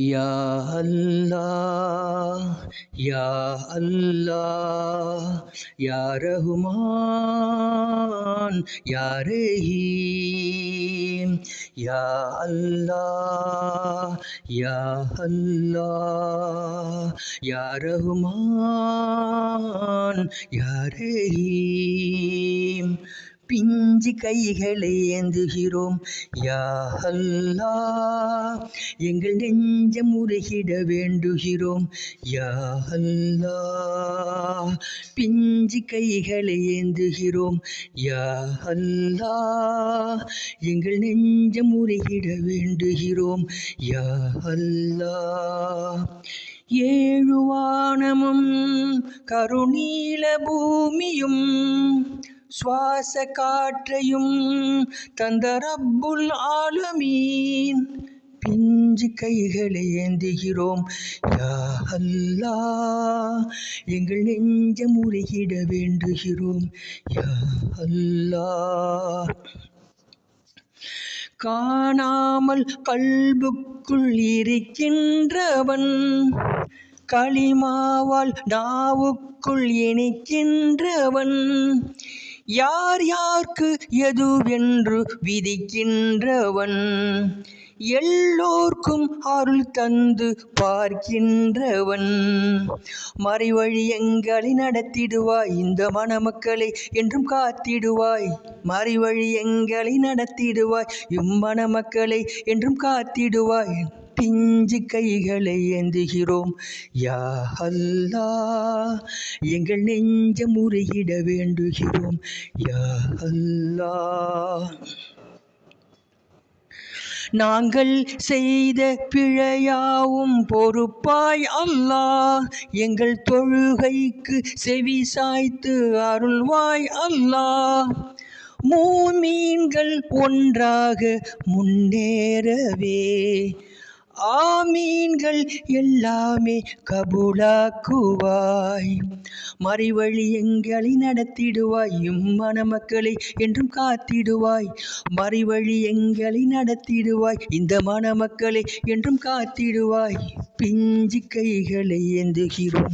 யா அல்லாஹ் யா அல்லாஹ் யா ரஹ்மான் யா ரஹீம் யா அல்லாஹ் யா அல்லாஹ் யா ரஹ்மான் யா ரஹீம் அஞ்சு கைகளை ஏந்துகிறோம். யா அல்லாஹ் எங்கள் நெஞ்சம் உருகிட வேண்டுகிறோம். யா அல்லாஹ் பிஞ்சு கைகளை ஏந்துகிறோம். யா அல்லாஹ் எங்கள் நெஞ்சம் உருகிட வேண்டுகிறோம். யா அல்லாஹ் ஏழு வானமும் கருணீல பூமியும் சுவாச காற்றையும் தந்த ரப்புல் ஆலமீன். பிஞ்சு கைகளை ஏந்துகிறோம். யா அல்லா எங்கள் நெஞ்சம் உருகிட வேண்டுகிறோம். யா அல்லா. காணாமல் கல்புக்குள் இருக்கின்றவன் களிமாவால் நாவுக்குள் இணைக்கின்றவன் யார் யார்க்கு எதுவென்று விதிக்கின்றவன்? எல்லோர்க்கும் அருள் தந்து பார்க்கின்றவன். மறைவழி எங்களை நடத்திடுவாய் இந்த மணமக்களை என்றும் காத்திடுவாய். மறைவழி எங்களை நடத்திடுவாய் இம்மணமக்களை என்றும் காத்திடுவாய். பிஞ்சு கைகளை ஏந்துகிறோம். யா அல்லா எங்கள் நெஞ்ச முறையிட வேண்டுகிறோம். யா அல்லா. நாங்கள் செய்த பிழையாவும் பொறுப்பாய் அல்லா எங்கள் தொழுகைக்கு செவி சாய்த்து அருள்வாய் அல்லா. மூமீன்கள் ஒன்றாக முன்னேறவே ஆமீன்கள் எல்லாமே கபூலாக்குவாய். மறைவழி எங்களை நடத்திடுவாய் இம்மன மக்களை என்றும் காத்திடுவாய். மறைவழி எங்களை நடத்திடுவாய் இந்த மன மக்களை என்றும் காத்திடுவாய். பிஞ்சு கைகளை ஏந்துகிறோம்.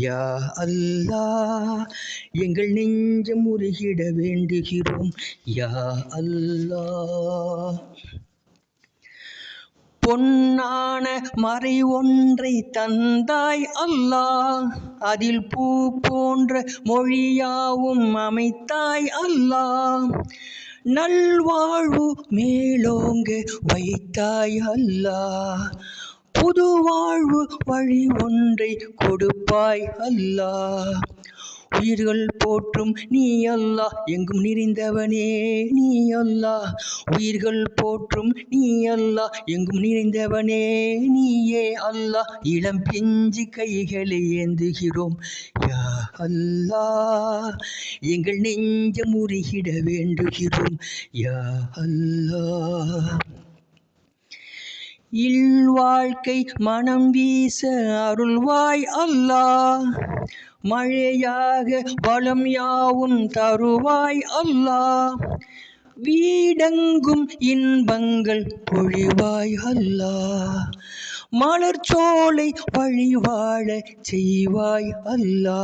யா அல்லா எங்கள் நெஞ்சம் உருகிட வேண்டுகிறோம். யா அல்லா பொன்னான மறை ஒன்றை தந்தாய் அல்லா. அதில் பூ போன்ற மொழியாவும் அமைத்தாய் அல்லா. நல்வாழ்வு மேலோங்க வைத்தாய் அல்லா. புது வாழ்வு வழி ஒன்றை கொடுப்பாய் அல்லா. உயிர்கள் போற்றும் நீ அல்லா எங்கும் நிறைந்தவனே நீ அல்லாஹ் உயிர்கள் போற்றும் நீ அல்லா எங்கும் நிறைந்தவனே நீயே அல்லாஹ் இளம் பிஞ்சு கைகளை ஏந்துகிறோம் யா அல்லா. எங்கள் நெஞ்சம் உருகிட வேண்டுகிறோம் யா அல்லாஹ் இல்வாழ்க்கை மனம் வீச அருள்வாய் அல்லாஹ் மழையாக வளம் யாவும் தருவாய் அல்லா வீடெங்கும் இன்பங்கள் பொழிவாய் அல்லா மலர்ச்சோலை வழிவாழ செய்வாய் அல்லா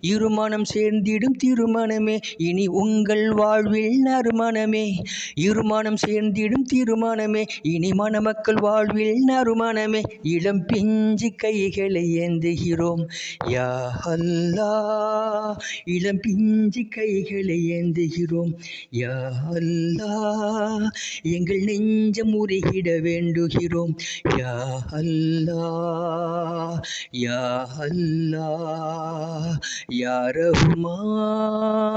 இருமணம் சேர்ந்திடும் திருமணமே. இனி உங்கள் வாழ்வில் நறுமணமே. இருமணம் சேர்ந்திடும் திருமணமே. இனி மணமக்கள் வாழ்வில் நறுமணமே. இளம் பிஞ்சு கைகளை ஏந்துகிறோம். யா அல்லாஹ் இளம் பிஞ்சு கைகளை ஏந்துகிறோம். யா அல்லாஹ் எங்கள் நெஞ்சம் உருகிட வேண்டுகிறோம். யா அல்லாஹ் யா அல்லாஹ் யா ரஹ்மான்